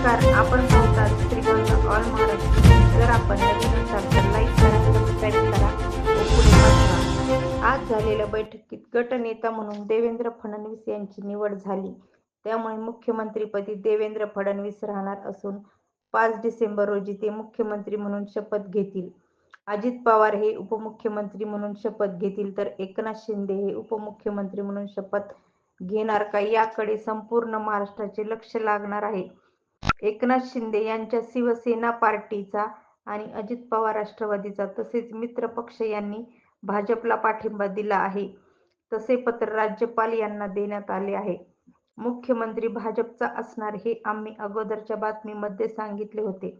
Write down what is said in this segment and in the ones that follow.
नमस्कार आपण पाहतात श्रीगोंदा ऑल महाराष्ट्र. जर आपण नवीन असाल तर लाईक करा सबस्क्राईब करा व पुढे पाठवा आज झालेल्या बैठकीत गटनेता म्हणून देवेंद्र फडणवीस यांची निवड झाली. त्यामुळे मुख्यमंत्रीपदी देवेंद्र फडणवीस राहणार असून पाच डिसेंबर रोजी ते मुख्यमंत्री म्हणून शपथ घेतील. अजित पवार हे उपमुख्यमंत्री म्हणून शपथ घेतील तर एकनाथ शिंदे हे उपमुख्यमंत्री म्हणून शपथ घेणार का? याकडे संपूर्ण महाराष्ट्राचे लक्ष लागणार आहे. एकनाथ शिंदे यांच्या शिवसेना पार्टीचा आणि अजित पवार राष्ट्रवादीचा तसेच मित्र पक्ष यांनी भाजपला पाठिंबा दिला आहे. तसे पत्र राज्यपाल यांना देण्यात आले आहे. मुख्यमंत्री भाजपचा असणार हे आम्ही अगोदरच्या बातमीमध्ये सांगितले होते.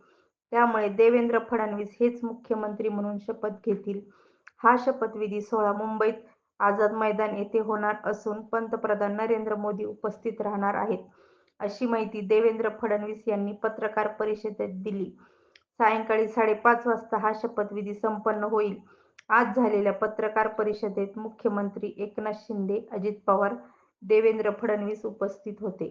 त्यामुळे देवेंद्र फडणवीस हेच मुख्यमंत्री म्हणून शपथ घेतील. हा शपथविधी सोहळा मुंबईत आझाद मैदान येथे होणार असून पंतप्रधान नरेंद्र मोदी उपस्थित राहणार आहेत. अशी माहिती देवेंद्र फडणवीस यांनी पत्रकार परिषदेत दिली. सायंकाळी साडेपाच वाजता हा शपथविधी संपन्न होईल. आज झालेल्या पत्रकार परिषदेत मुख्यमंत्री एकनाथ शिंदे अजित पवार देवेंद्र फडणवीस उपस्थित होते.